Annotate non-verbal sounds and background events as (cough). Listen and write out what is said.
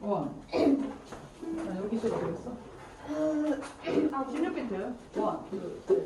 원. (clears throat) 자, 여기 시작 되겠어? 16비트. 원, 투, 쓰리, 포.